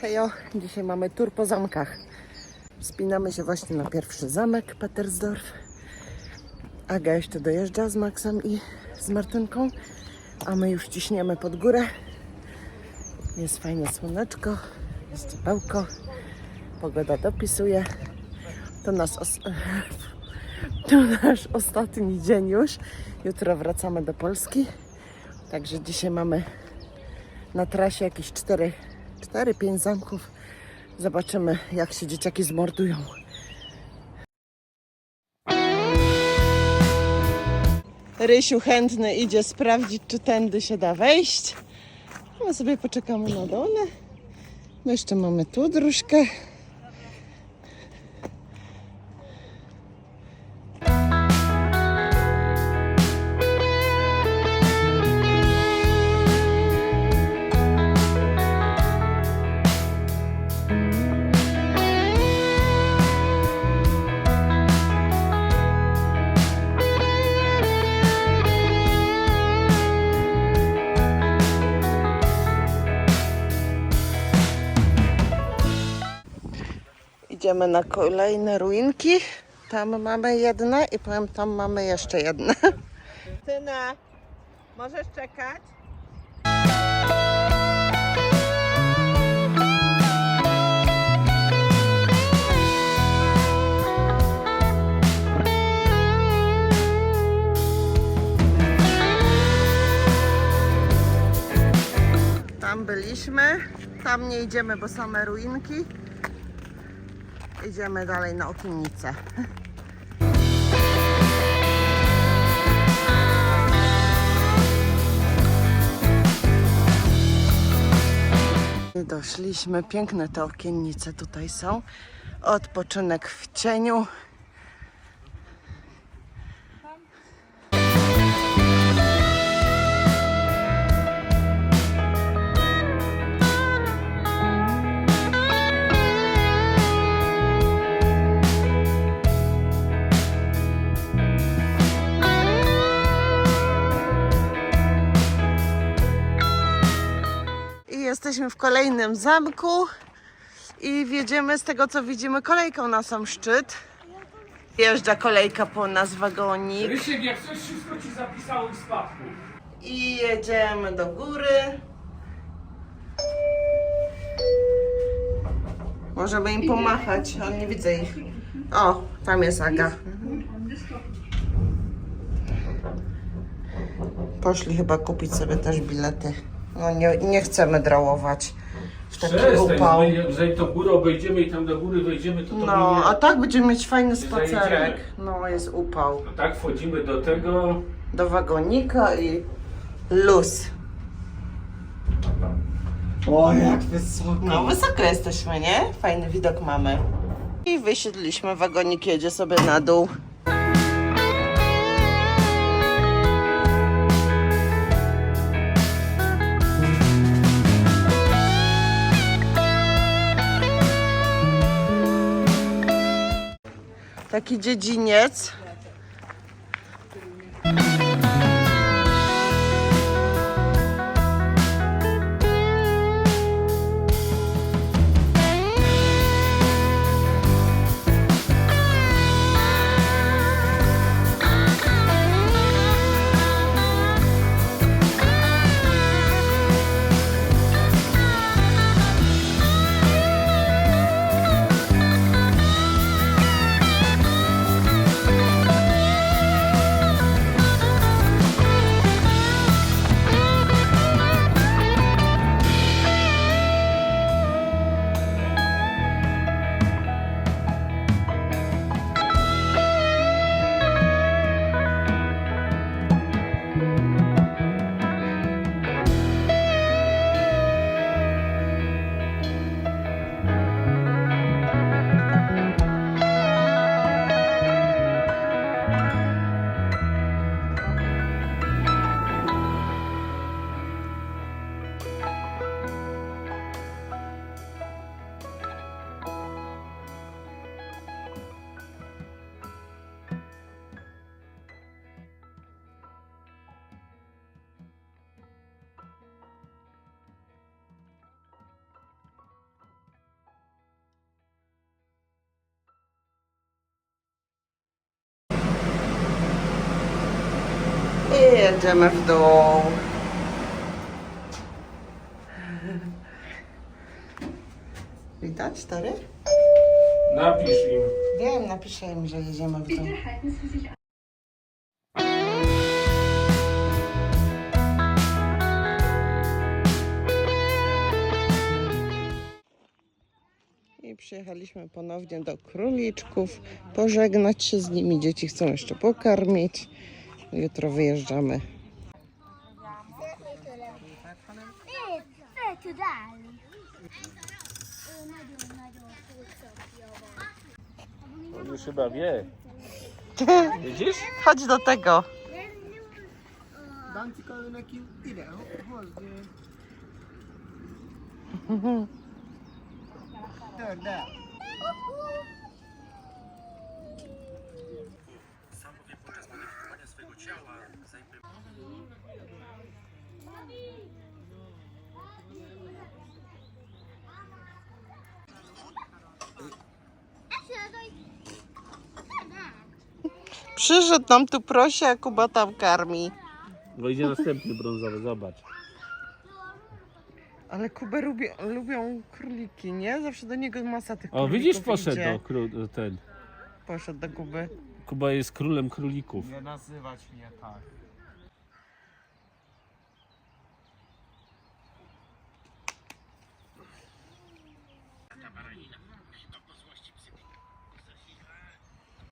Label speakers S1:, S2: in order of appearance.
S1: Hejo, dzisiaj mamy tur po zamkach. Wspinamy się właśnie na pierwszy zamek Petersdorf. Aga jeszcze dojeżdża z Maxem i z Martynką, a my już ciśniemy pod górę. Jest fajne słoneczko, jest ciepełko, pogoda dopisuje. To, nas os- to nasz ostatni dzień już. Jutro wracamy do Polski. Także dzisiaj mamy na trasie jakieś 4 4-5 zamków. Zobaczymy, jak się dzieciaki zmordują. Rysiu chętny idzie sprawdzić, czy tędy się da wejść. My sobie poczekamy na dole. My jeszcze mamy tu dróżkę. Idziemy na kolejne ruinki. Tam mamy jedne i powiem, tam mamy jeszcze jedne.
S2: Tyna, możesz czekać?
S1: Tam byliśmy. Tam nie idziemy, bo same ruinki. Idziemy dalej na okiennicę. Doszliśmy. Piękne te okiennice tutaj są. Odpoczynek w cieniu. Jesteśmy w kolejnym zamku i wjedziemy z tego co widzimy kolejką na sam szczyt. Jeżdża kolejka po nas wagonik
S3: Rysiek, jak coś wszystko ci zapisało w spadku.
S1: i jedziemy do góry. Możemy im pomachać, ale nie widzę ich. O, tam jest Aga. Poszli chyba kupić sobie też bilety. No nie, nie chcemy drałować w taki
S3: Przestań,
S1: upał.
S3: my zanim tą górę obejdziemy i tam do góry wejdziemy, to to
S1: No,
S3: będzie...
S1: a tak będziemy mieć fajny spacerek. No, jest upał.
S3: A tak wchodzimy do tego...
S1: Do wagonika i luz.
S4: O, jak wysoko.
S1: No, wysoko jesteśmy, nie? Fajny widok mamy. I wysiedliśmy, wagonik jedzie sobie na dół. Taki dziedziniec. Jedziemy w dół. Widać, stary?
S3: napisz im.
S1: Wiem, napiszę im, że jedziemy w dół. I przyjechaliśmy ponownie do króliczków, pożegnać się z nimi. Dzieci chcą jeszcze pokarmić. Jutro wyjeżdżamy.
S3: On już chyba wie. Widzisz?
S1: Chodź do tego. Przyszedł nam tu prosi, a Kuba tam karmi.
S3: Wejdzie następny brązowy, zobacz.
S1: Ale Kubę lubią, lubią króliki, nie? Zawsze do niego masa tych
S3: O,
S1: królików
S3: widzisz, poszedł
S1: idzie.
S3: do król, ten.
S1: Poszedł do Kuby.
S3: Kuba jest królem królików.
S4: Nie nazywać mnie tak.